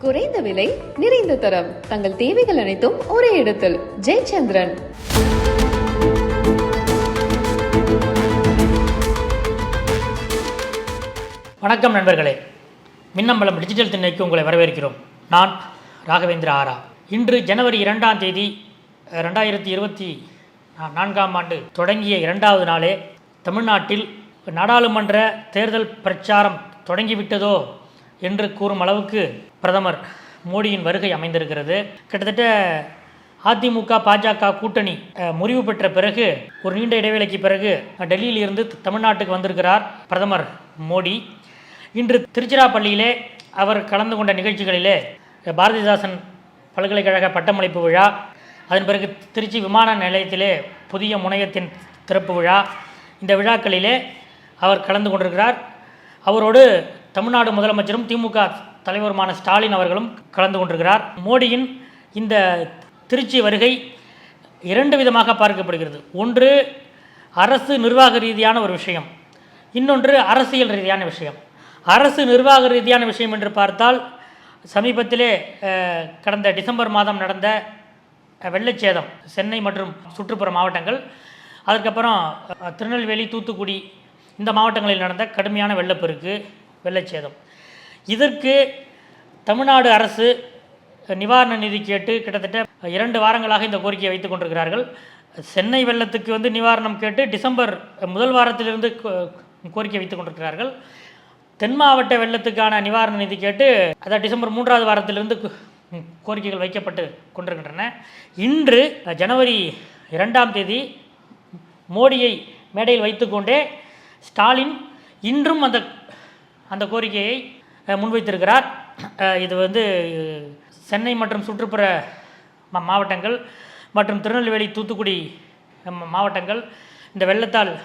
குறைந்த விலை நிறைந்த தரம். தங்கள் தேவைகள் அனைத்தும் ஒரே இடத்தில். ஜெயச்சந்திரன். வணக்கம் நண்பர்களே. மின்னம்பலம் டிஜிட்டல் திண்ணைக்கு உங்களை வரவேற்கிறோம். நான் ராகவேந்திர ஆரா. இன்று ஜனவரி இரண்டாம் தேதி ரெண்டாயிரத்தி இருபத்தி நான்காம் ஆண்டு தொடங்கிய இரண்டாவது நாளே தமிழ்நாட்டில் நாடாளுமன்ற தேர்தல் பிரச்சாரம் தொடங்கிவிட்டதோ? என்று கூறும் அளவுக்கு பிரதமர் மோடியின் வருகை அமைந்திருக்கிறது. கிட்டத்தட்ட அதிமுக பாஜக கூட்டணி முறிவு பெற்ற பிறகு ஒரு நீண்ட இடைவேளைக்கு பிறகு டெல்லியில் இருந்து தமிழ்நாட்டுக்கு வந்திருக்கிறார் பிரதமர் மோடி. இன்று திருச்சிராப்பள்ளியிலே அவர் கலந்து கொண்ட நிகழ்ச்சிகளிலே பாரதிதாசன் பல்கலைக்கழக பட்டமளிப்பு விழா அதன் பிறகு திருச்சி விமான நிலையத்திலே புதிய முனையத்தின் திறப்பு விழா இந்த விழாக்களிலே அவர் கலந்து கொண்டிருக்கிறார். அவரோடு தமிழ்நாடு முதலமைச்சரும் திமுக தலைவருமான ஸ்டாலின் அவர்களும் கலந்து கொண்டிருக்கிறார். மோடியின் இந்த திருச்சி வருகை இரண்டு விதமாக பார்க்கப்படுகிறது. ஒன்று அரசு நிர்வாக ரீதியான ஒரு விஷயம். இன்னொன்று அரசியல் ரீதியான விஷயம். அரசு நிர்வாக ரீதியான விஷயம் என்று பார்த்தால் சமீபத்திலே கடந்த டிசம்பர் மாதம் நடந்த வெள்ளச்சேதம் சென்னை மற்றும் சுற்றுப்புற மாவட்டங்கள். அதுக்கப்புறம் திருநெல்வேலி தூத்துக்குடி இந்த மாவட்டங்களில் நடந்த கடுமையான வெள்ளப்பெருக்கு. வெள்ளச்சேதம். இதற்கு தமிழ்நாடு அரசு நிவாரண நிதி கேட்டு கிட்டத்தட்ட இரண்டு வாரங்களாக இந்த கோரிக்கையை வைத்துக் கொண்டிருக்கிறார்கள். சென்னை வெள்ளத்துக்கு வந்து நிவாரணம் கேட்டு டிசம்பர் முதல் வாரத்திலிருந்து கோ- கோரிக்கை வைத்துக் கொண்டிருக்கிறார்கள். தென் மாவட்ட வெள்ளத்துக்கான நிவாரண நிதி கேட்டு அதாவது டிசம்பர் மூன்றாவது வாரத்திலிருந்து கோரிக்கைகள் வைக்கப்பட்டு கொண்டிருக்கின்றன. இன்று ஜனவரி இரண்டாம் தேதி மோடியை மேடையில் வைத்துக்கொண்டே ஸ்டாலின் இன்றும் அந்த அந்த கோரிக்கையை முன்வைத்திருக்கிறார். இது வந்து சென்னை மற்றும் சுற்றுப்புற மா- மாவட்டங்கள் மற்றும் திருநெல்வேலி தூத்துக்குடி மாவட்டங்கள் இந்த வெள்ளத்தால்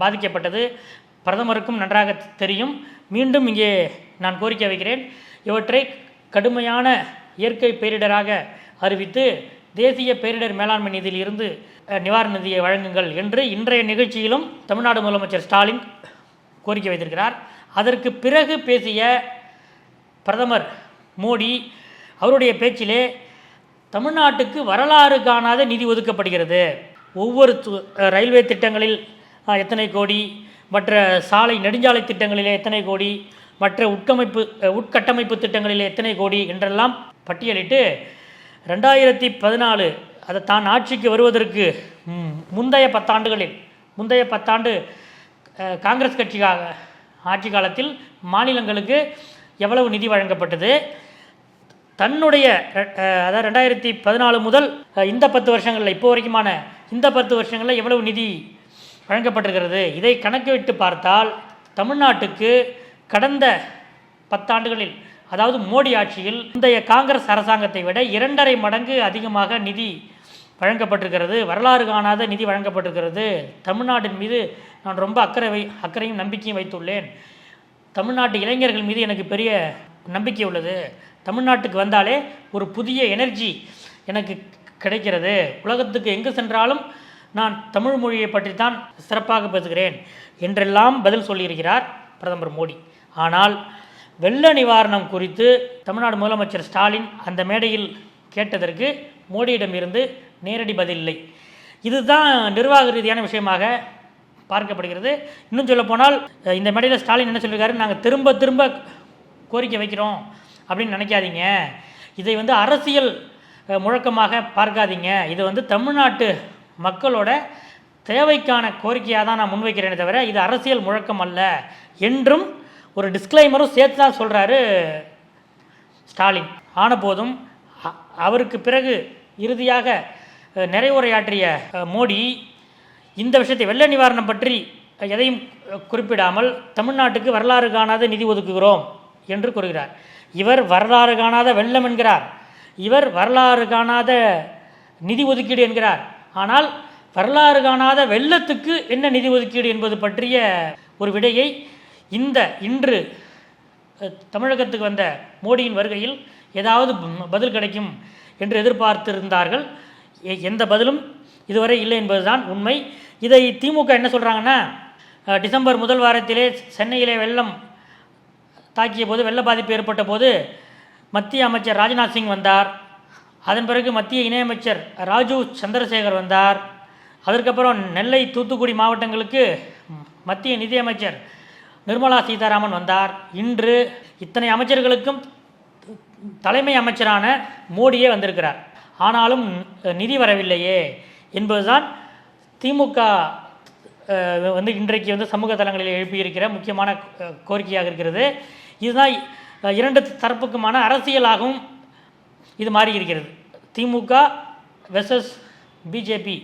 பாதிக்கப்பட்டது. பிரதமருக்கும் நன்றாக தெரியும். மீண்டும் இங்கே நான் கோரிக்கை வைக்கிறேன். இவற்றை கடுமையான இயற்கை பேரிடராக அறிவித்து தேசிய பேரிடர் மேலாண்மை நிதியில் இருந்து நிவாரண நிதியை வழங்குங்கள் என்று இன்றைய நிகழ்ச்சியிலும் தமிழ்நாடு முதலமைச்சர் ஸ்டாலின் கோரிக்கை வைத்திருக்கிறார். அதற்கு பிறகு பேசிய பிரதமர் மோடி அவருடைய பேச்சிலே தமிழ்நாட்டுக்கு வரலாறு காணாத நிதி ஒதுக்கப்படுகிறது. ஒவ்வொரு து- ரயில்வே திட்டங்களில் எத்தனை கோடி மற்ற சாலை நெடுஞ்சாலை திட்டங்களிலே எத்தனை கோடி மற்ற உட்கமைப்பு உட்கட்டமைப்பு திட்டங்களிலே எத்தனை கோடி என்றெல்லாம் பட்டியலிட்டு ரெண்டாயிரத்தி பதினாலு அதை தான் ஆட்சிக்கு வருவதற்கு முந்தைய பத்தாண்டுகளில் முந்தைய பத்தாண்டு காங்கிரஸ் கட்சிக்காக ஆட்சி காலத்தில் மாநிலங்களுக்கு எவ்வளவு நிதி வழங்கப்பட்டது? தன்னுடைய ரெ- அதாவது ரெண்டாயிரத்தி பதினாலு முதல் இந்த பத்து வருஷங்களில் இப்போ வரைக்குமான இந்த பத்து வருஷங்களில் எவ்வளவு நிதி வழங்கப்பட்டிருக்கிறது? இதை கணக்கிட்டு பார்த்தால் தமிழ்நாட்டுக்கு கடந்த பத்தாண்டுகளில் அதாவது மோடி ஆட்சியில் முந்தைய காங்கிரஸ் அரசாங்கத்தை விட இரண்டரை மடங்கு அதிகமாக நிதி வழங்கப்பட்டிருக்கிறது. வரலாறு காணாத நிதி வழங்கப்பட்டிருக்கிறது. தமிழ்நாட்டின் மீது நான் ரொம்ப அக்கறை வை அக்கறையும் நம்பிக்கையும் வைத்துள்ளேன். தமிழ்நாட்டு இளைஞர்கள் மீது எனக்கு பெரிய நம்பிக்கை உள்ளது. தமிழ்நாட்டுக்கு வந்தாலே ஒரு புதிய எனர்ஜி எனக்கு கிடைக்கிறது. உலகத்துக்கு எங்கு சென்றாலும் நான் தமிழ் மொழியை பற்றி தான் சிறப்பாக பேசுகிறேன் என்றெல்லாம் பதில் சொல்லியிருக்கிறார் பிரதமர் மோடி. ஆனால் வெள்ள நிவாரணம் குறித்து தமிழ்நாடு முதலமைச்சர் ஸ்டாலின் அந்த மேடையில் கேட்டதற்கு மோடியிடமிருந்து நேரடி பதில் இல்லை. இதுதான் நிர்வாக ரீதியான விஷயமாக பார்க்கப்படுகிறது. இன்னும் சொல்லப்போனால் இந்த மேடையில் ஸ்டாலின் என்ன சொல்லியிருக்காரு நாங்கள் திரும்ப திரும்ப கோரிக்கை வைக்கிறோம் அப்படின்னு நினைக்காதீங்க. இதை வந்து அரசியல் முழக்கமாக பார்க்காதீங்க. இது வந்து தமிழ்நாட்டு மக்களோட தேவைக்கான கோரிக்கையாக தான் நான் முன்வைக்கிறேனே தவிர இது அரசியல் முழக்கம் அல்ல என்றும் ஒரு டிஸ்க்ளைமரும் சேர்த்து தான் சொல்கிறாரு ஸ்டாலின். ஆன போதும் அவருக்கு பிறகு இறுதியாக நிறைவுரையாற்றிய மோடி இந்த விஷயத்தை வெள்ள நிவாரணம் பற்றி எதையும் குறிப்பிடாமல் தமிழ்நாட்டுக்கு வரலாறு காணாத நிதி ஒதுக்குகிறோம் என்று கூறுகிறார். இவர் வரலாறு காணாத வெள்ளம் என்கிறார். இவர் வரலாறு காணாத நிதி ஒதுக்கீடு என்கிறார். ஆனால் வரலாறு காணாத வெள்ளத்துக்கு என்ன நிதி ஒதுக்கீடு என்பது பற்றிய ஒரு விடையை இந்த இன்று தமிழகத்துக்கு வந்த மோடியின் வருகையில் ஏதாவது பதில் கிடைக்கும் என்று எதிர்பார்த்திருந்தார்கள். எந்த பதிலும் இதுவரை இல்லை என்பதுதான் உண்மை. இதை திமுக என்ன சொல்கிறாங்கன்னா டிசம்பர் முதல் வாரத்திலே சென்னையிலே வெள்ளம் தாக்கிய போது வெள்ள பாதிப்பு ஏற்பட்ட போது மத்திய அமைச்சர் ராஜ்நாத் சிங் வந்தார். அதன் பிறகு மத்திய இணையமைச்சர் ராஜு சந்திரசேகர் வந்தார். அதற்கப்புறம் நெல்லை தூத்துக்குடி மாவட்டங்களுக்கு மத்திய நிதியமைச்சர் நிர்மலா சீதாராமன் வந்தார். இன்று இத்தனை அமைச்சர்களுக்கும் தலைமை அமைச்சரான மோடியே வந்திருக்கிறார். ஆனாலும் நிதி வரவில்லையே என்பதுதான் திமுக வந்து இன்றைக்கு வந்து சமூக தளங்களில் எழுப்பியிருக்கிற முக்கியமான கோரிக்கையாக இருக்கிறது. இதுதான் இரண்டு தரப்புக்குமான அரசியலாகவும் இது மாறி இருக்கிறது திமுக வெர்சஸ் பிஜேபி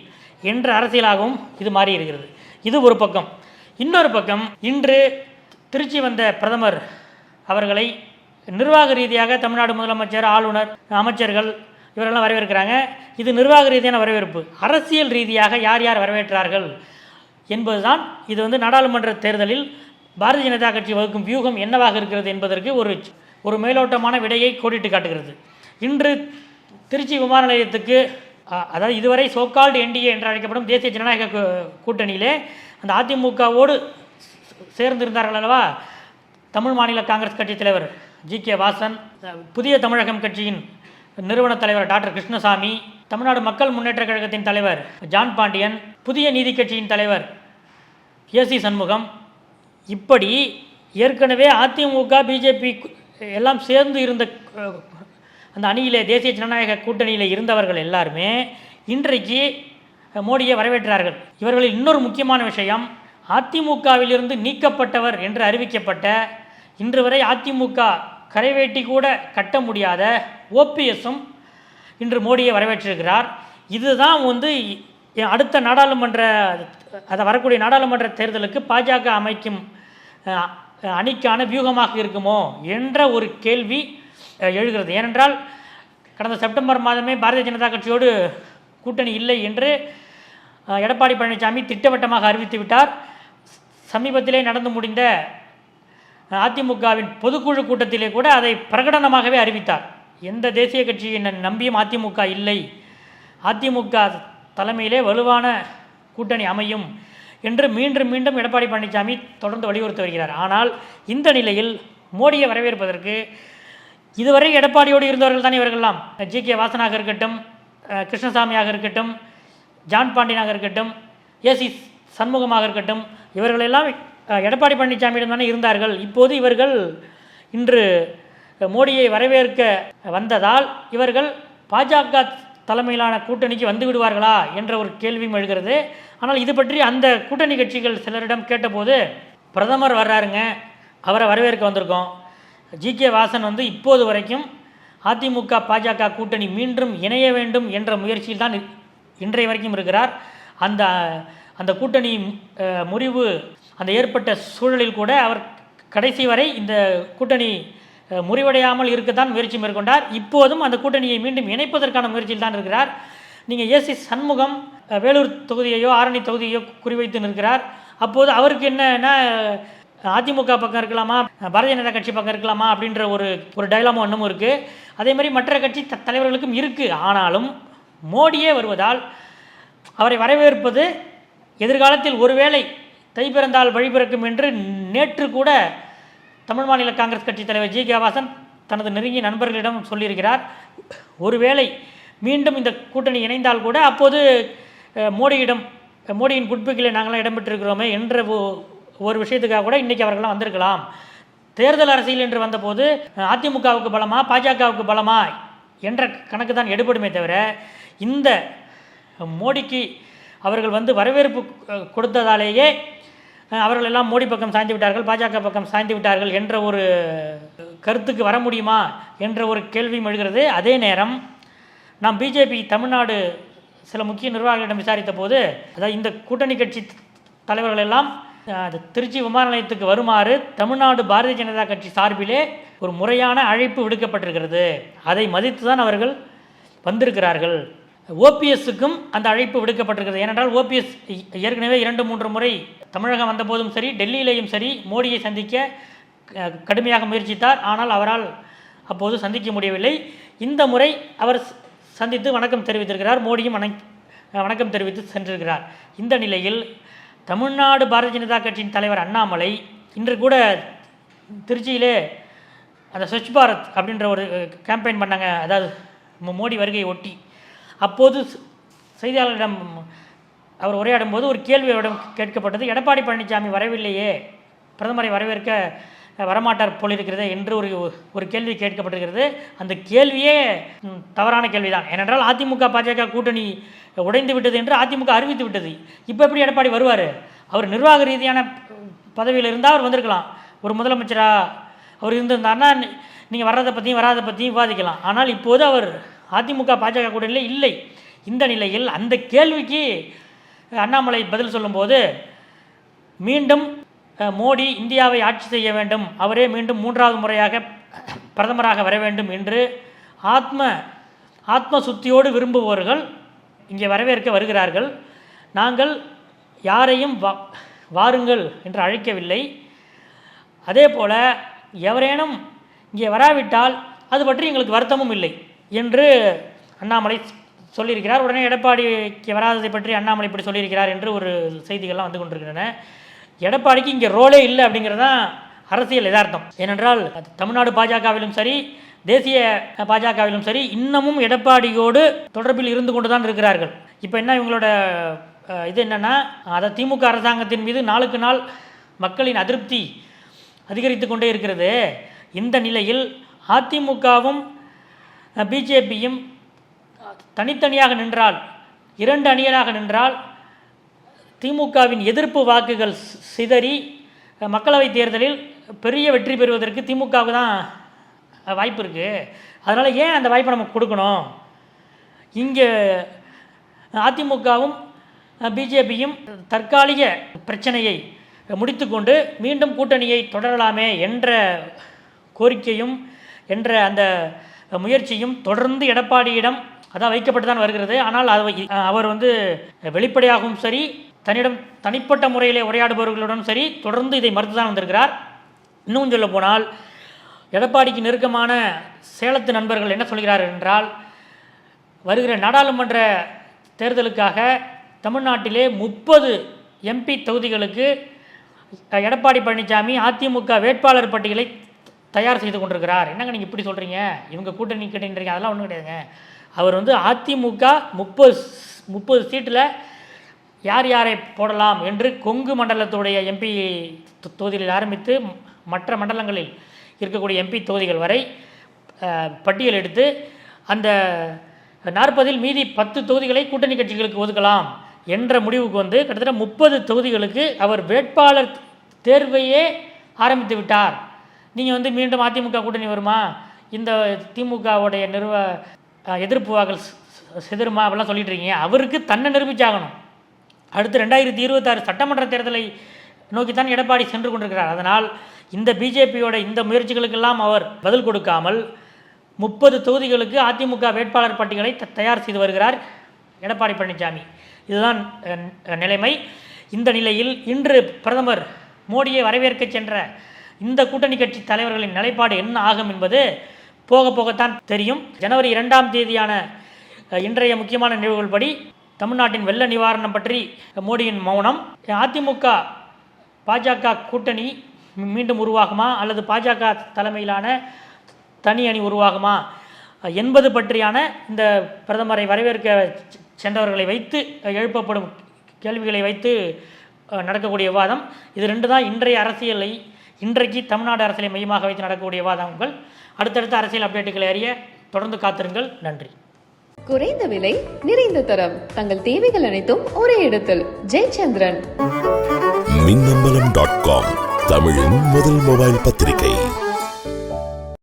என்ற அரசியலாகவும் இது மாறி இருக்கிறது இது ஒரு பக்கம். இன்னொரு பக்கம் இன்று திருச்சி வந்த பிரதமர் அவர்களை நிர்வாக ரீதியாக தமிழ்நாடு முதலமைச்சர் ஆளுநர் அமைச்சர்கள் இவரெல்லாம் வரவேற்கிறாங்க. இது நிர்வாக ரீதியான வரவேற்பு. அரசியல் ரீதியாக யார் யார் வரவேற்றார்கள் என்பதுதான் இது வந்து நாடாளுமன்ற தேர்தலில் பாரதிய ஜனதா கட்சி வகுக்கும் வியூகம் என்னவாக இருக்கிறது என்பதற்கு ஒரு ஒரு மேலோட்டமான விடையை கோடிட்டு காட்டுகிறது. இன்று திருச்சி விமான நிலையத்துக்கு அதாவது இதுவரை சோகால்டு என்டிஏ என்று அழைக்கப்படும் தேசிய ஜனநாயக கூட்டணியிலே அந்த அதிமுகவோடு சேர்ந்திருந்தார்கள் அல்லவா? தமிழ் மாநில காங்கிரஸ் கட்சி தலைவர் ஜி கே வாசன் புதிய தமிழகம் கட்சியின் நிறுவன தலைவர் டாக்டர் கிருஷ்ணசாமி தமிழ்நாடு மக்கள் முன்னேற்ற கழகத்தின் தலைவர் ஜான் பாண்டியன் புதிய நீதி கட்சியின் தலைவர் ஏசி சண்முகம். இப்படி ஏற்கனவே அதிமுக பிஜேபி எல்லாம் சேர்ந்து இருந்த அந்த அணியிலே தேசிய ஜனநாயக கூட்டணியில் இருந்தவர்கள் எல்லாருமே இன்றைக்கு மோடியை வரவேற்றார்கள். இவர்களில் இன்னொரு முக்கியமான விஷயம் அதிமுகவிலிருந்து நீக்கப்பட்டவர் என்று அறிவிக்கப்பட்ட இன்று வரை அதிமுக கரைவேட்டி கூட கட்ட முடியாத ஓபிஎஸும் இன்று மோடியை வரவேற்றிருக்கிறார். இதுதான் வந்து அடுத்த நாடாளுமன்ற அதை வரக்கூடிய நாடாளுமன்ற தேர்தலுக்கு பாஜக அமைக்கும் அணிக்கான வியூகமாக இருக்குமோ என்ற ஒரு கேள்வி எழுகிறது. ஏனென்றால் கடந்த செப்டம்பர் மாதமே பாரதிய ஜனதா கட்சியோடு கூட்டணி இல்லை என்று எடப்பாடி பழனிசாமி திட்டவட்டமாக அறிவித்து விட்டார் சமீபத்திலே நடந்து முடிந்த அதிமுகவின் பொதுக்குழு கூட்டத்திலே கூட அதை பிரகடனமாகவே அறிவித்தார். எந்த தேசிய கட்சியின் நம்பியும் அதிமுக இல்லை. அதிமுக தலைமையிலே வலுவான கூட்டணி அமையும் என்று மீண்டும் மீண்டும் எடப்பாடி பழனிசாமி தொடர்ந்து வலியுறுத்தி வருகிறார். ஆனால் இந்த நிலையில் மோடியை வரவேற்பதற்கு இதுவரை எடப்பாடியோடு இருந்தவர்கள் தானே இவர்கள்லாம். ஜி. கே. வாசனாக இருக்கட்டும் கிருஷ்ணசாமியாக இருக்கட்டும் ஜான் பாண்டியனாக இருக்கட்டும் ஏசி சண்முகமாக இருக்கட்டும் இவர்களெல்லாம் எடப்பாடி பழனிசாமியிடம் தானே இருந்தார்கள். இப்போது இவர்கள் இன்று மோடியை வரவேற்க வந்ததால் இவர்கள் பாஜக தலைமையிலான கூட்டணிக்கு வந்து விடுவார்களா என்ற ஒரு கேள்வியும் எழுகிறது. ஆனால் இது பற்றி அந்த கூட்டணி கட்சிகள் சிலரிடம் கேட்டபோது பிரதமர் வர்றாருங்க அவரை வரவேற்க வந்திருக்கோம். ஜி கே வாசன் வந்து இப்போது வரைக்கும் அதிமுக பாஜக கூட்டணி மீண்டும் இணைய வேண்டும் என்ற முயற்சியில் தான் இன்றைய வரைக்கும் இருக்கிறார். அந்த அந்த கூட்டணி முறிவு அந்த ஏற்பட்ட சூழலில் கூட அவர் கடைசி வரை இந்த கூட்டணி முறிவடையாமல் இருக்கத்தான் முயற்சி மேற்கொண்டார். இப்போதும் அந்த கூட்டணியை மீண்டும் இணைப்பதற்கான முயற்சியில் தான் இருக்கிறார். நீங்கள் ஏசி சண்முகம் வேலூர் தொகுதியையோ ஆரணி தொகுதியையோ குறிவைத்து நிற்கிறார். அப்போது அவருக்கு என்னன்னா அதிமுக பக்கம் இருக்கலாமா பாரதிய ஜனதா கட்சி பக்கம் இருக்கலாமா அப்படின்ற ஒரு ஒரு டைலாமோ இன்னமும் இருக்குது அதே மாதிரி மற்ற கட்சி த தலைவர்களுக்கும் இருக்குது ஆனாலும் மோடியே வருவதால் அவரை வரவேற்பது எதிர்காலத்தில் ஒருவேளை தை பிறந்தால் வழி பிறக்கும் என்று நேற்று கூட தமிழ் மாநில காங்கிரஸ் கட்சி தலைவர் ஜி கே வாசன் தனது நெருங்கிய நண்பர்களிடம் சொல்லியிருக்கிறார். ஒருவேளை மீண்டும் இந்த கூட்டணி இணைந்தால் கூட அப்போது மோடியிடம் மோடியின் குட்புக்கில் நாங்களாம் இடம்பெற்றிருக்கிறோமே என்ற ஒ- ஒரு விஷயத்துக்காக கூட இன்றைக்கி அவர்களாம் வந்திருக்கலாம். தேர்தல் அரசியல் என்று வந்தபோது அதிமுகவுக்கு பலமா பாஜகவுக்கு பலமா என்ற கணக்கு தான் எடுபடுமே தவிர இந்த மோடிக்கு அவர்கள் வந்து வரவேற்பு கொடுத்ததாலேயே அவர்கள் எல்லாம் மோடி பக்கம் சாய்ந்து விட்டார்கள் பாஜக பக்கம் சாய்ந்து விட்டார்கள் என்ற ஒரு கருத்துக்கு வர முடியுமா என்ற ஒரு கேள்வியும் எழுகிறது. அதே நேரம் நாம் பிஜேபி தமிழ்நாடு சில முக்கிய நிர்வாகிகளிடம் விசாரித்த போது அதாவது இந்த கூட்டணி கட்சி தலைவர்கள் எல்லாம் திருச்சி விமான நிலையத்துக்கு வருமாறு தமிழ்நாடு பாரதிய ஜனதா கட்சி சார்பிலே ஒரு முறையான அழைப்பு விடுக்கப்பட்டிருக்கிறது. அதை மதித்து தான் அவர்கள் வந்திருக்கிறார்கள். ஓபிஎஸ்ஸுக்கும் அந்த அழைப்பு விடுக்கப்பட்டிருக்கிறது. ஏனென்றால் ஓபிஎஸ் ஏற்கனவே இரண்டு மூன்று முறை தமிழகம் வந்தபோதும் சரி டெல்லியிலேயும் சரி மோடியை சந்திக்க கடுமையாக முயற்சித்தார். ஆனால் அவரால் அப்போது சந்திக்க முடியவில்லை. இந்த முறை அவர் சந்தித்து வணக்கம் தெரிவித்திருக்கிறார். மோடியும் வணக் வணக்கம் தெரிவித்து சென்றிருக்கிறார். இந்த நிலையில் தமிழ்நாடு பாரதிய ஜனதா கட்சியின் தலைவர் அண்ணாமலை இன்று கூட திருச்சியிலே அந்த ஸ்வச் பாரத் அப்படின்ற ஒரு கேம்பெயின் பண்ணாங்க. அதாவது மோடி வருகையை ஒட்டி. அப்போது செய்தியாளரிடம் அவர் உரையாடும் போது ஒரு கேள்வி அவரிடம் கேட்கப்பட்டது. எடப்பாடி பழனிசாமி வரவில்லையே? பிரதமரை வரவேற்க வரமாட்டார் வரமாட்டார் இருக்கிறது என்று ஒரு ஒரு கேள்வி கேட்கப்பட்டிருக்கிறது. அந்த கேள்வியே தவறான கேள்விதான். ஏனென்றால் அதிமுக பாஜக கூட்டணி உடைந்து விட்டது என்று அதிமுக அறிவித்து விட்டது. இப்போ எப்படி எடப்பாடி வருவார்? அவர் நிர்வாக ரீதியான பதவியில் இருந்தால் அவர் வந்திருக்கலாம். ஒரு முதலமைச்சராக அவர் இருந்திருந்தாருன்னா நீங்கள் வர்றதை பற்றியும் வராத பற்றியும் விவாதிக்கலாம். ஆனால் இப்போது அவர் அதிமுக பாஜக கூட்டணியில் இல்லை இந்த நிலையில் அந்த கேள்விக்கு அண்ணாமலை பதில் சொல்லும்போது மீண்டும் மோடி இந்தியாவை ஆட்சி செய்ய வேண்டும். அவரே மீண்டும் மூன்றாவது முறையாக பிரதமராக வர வேண்டும் என்று ஆத்ம ஆத்ம சுத்தியோடு விரும்புபவர்கள் இங்கே வரவேற்க வருகிறார்கள். நாங்கள் யாரையும் வா வாருங்கள் என்று அழைக்கவில்லை. அதே போல் எவரேனும் இங்கே வராவிட்டால் அது பற்றி எங்களுக்கு வருத்தமும் இல்லை. என்று அண்ணாமலை சொல்லியிருக்கிறார். உடனே எடப்பாடிக்கு வராததை பற்றி அண்ணாமலை இப்படி சொல்லியிருக்கிறார் என்று ஒரு செய்திகள்லாம் வந்து கொண்டிருக்கின்றன. எடப்பாடிக்கு இங்கே ரோலே இல்லை அப்படிங்கிறது தான் அரசியல் எதார்த்தம் ஏனென்றால் அது தமிழ்நாடு பாஜகவிலும் சரி தேசிய பாஜகவிலும் சரி இன்னமும் எடப்பாடியோடு தொடர்பில் இருந்து கொண்டு தான் இருக்கிறார்கள். இப்போ என்ன இவங்களோட இது என்னென்னா அதை திமுக அரசாங்கத்தின் மீது நாளுக்கு நாள் மக்களின் அதிருப்தி அதிகரித்து கொண்டே இருக்கிறது. இந்த நிலையில் அதிமுகவும் பிஜேபியும் தனித்தனியாக நின்றால் இரண்டு அணிகளாக நின்றால் திமுகவின் எதிர்ப்பு வாக்குகள் சிதறி மக்களவைத் தேர்தலில் பெரிய வெற்றி பெறுவதற்கு திமுகவுக்கு தான் வாய்ப்பு இருக்குது அதனால் ஏன் அந்த வாய்ப்பை நம்ம கொடுக்கணும்? இங்கே அதிமுகவும் பிஜேபியும் தற்காலிக பிரச்சனையை முடித்துக்கொண்டு மீண்டும் கூட்டணியை தொடரலாமே என்ற கோரிக்கையும் என்ற அந்த முயற்சியும் தொடர்ந்து எடப்பாடியிடம் அதான் வைக்கப்பட்டு தான் வருகிறது. ஆனால் அவர் வந்து வெளிப்படையாகவும் சரி தன்னிடம் தனிப்பட்ட முறையிலே உரையாடுபவர்களுடன் சரி தொடர்ந்து இதை மறுத்து தான் வந்திருக்கிறார். இன்னும் சொல்ல போனால் எடப்பாடிக்கு நெருக்கமான சேலத்து நண்பர்கள் என்ன சொல்கிறார்கள் என்றால் வருகிற நாடாளுமன்ற தேர்தலுக்காக தமிழ்நாட்டிலே முப்பது எம்பி தொகுதிகளுக்கு எடப்பாடி பழனிசாமி அதிமுக வேட்பாளர் பட்டியலை தயார் செய்து கொண்டிருக்கிறார். என்னங்க நீங்கள் இப்படி சொல்கிறீங்க இவங்க கூட்டணி கேட்டீங்க அதெல்லாம் ஒன்றும் கிடையாதுங்க. அவர் வந்து அதிமுக முப்பது முப்பது சீட்டில் யார் யாரை போடலாம் என்று கொங்கு மண்டலத்துடைய எம்பி தொகுதிகளில் ஆரம்பித்து மற்ற மண்டலங்களில் இருக்கக்கூடிய எம்பி தொகுதிகள் வரை பட்டியல் எடுத்து அந்த நாற்பதில் மீதி பத்து தொகுதிகளை கூட்டணி கட்சிகளுக்கு ஒதுக்கலாம் என்ற முடிவுக்கு வந்து கிட்டத்தட்ட முப்பது தொகுதிகளுக்கு அவர் வேட்பாளர் தேர்வையே ஆரம்பித்து விட்டார். நீங்கள் வந்து மீண்டும் அதிமுக கூட்டணி வருமா? இந்த திமுகவுடைய நிறுவ அஹ், எதிர்ப்பு வாக்கள் அப்படிலாம் சொல்லிட்டு இருக்கீங்க. அவருக்கு தன்னை நிரூபிச்சாகணும். அடுத்து ரெண்டாயிரத்தி இருபத்தாறு சட்டமன்ற தேர்தலை நோக்கித்தான் எடப்பாடி சென்று கொண்டிருக்கிறார். அதனால் இந்த பிஜேபியோட இந்த முயற்சிகளுக்கெல்லாம் அவர் பதில் கொடுக்காமல் முப்பது தொகுதிகளுக்கு அதிமுக வேட்பாளர் பட்டியலை தயார் செய்து வருகிறார் எடப்பாடி பழனிசாமி இதுதான் நிலைமை. இந்த நிலையில் இன்று பிரதமர் மோடியை வரவேற்க சென்ற இந்த கூட்டணி கட்சி தலைவர்களின் நிலைப்பாடு என்ன ஆகும் என்பது போக போகத்தான் தெரியும். ஜனவரி இரண்டாம் தேதியான இன்றைய முக்கியமான நிகழ்வுகள் படி தமிழ்நாட்டின் வெள்ள நிவாரணம் பற்றி மோடியின் மௌனம். அதிமுக பாஜக கூட்டணி மீண்டும் உருவாகுமா அல்லது பாஜக தலைமையிலான தனி அணி உருவாகுமா என்பது பற்றியான இந்த பிரதமரை வரவேற்க செ- சென்றவர்களை வைத்து எழுப்பப்படும் கேள்விகளை வைத்து நடக்கக்கூடிய விவாதம். இது ரெண்டு தான் இன்றைய அரசியலை இன்றைக்கு தமிழ்நாடு அரசியலை மையமாக வைத்து நடக்கக்கூடிய விவாதங்கள் அடுத்தடுத்த அரசியல் அப்டேட்டுகளை அறிய தொடர்ந்து காத்திருங்கள். நன்றி. குறைந்த விலை நிறைந்த தரம். தங்கள் தேவைகள் அனைத்தும் ஒரே இடத்தில். ஜெயச்சந்திரன். மின்னம்பலம் டாட் காம் தமிழின் முதல் மொபைல் பத்திரிகை.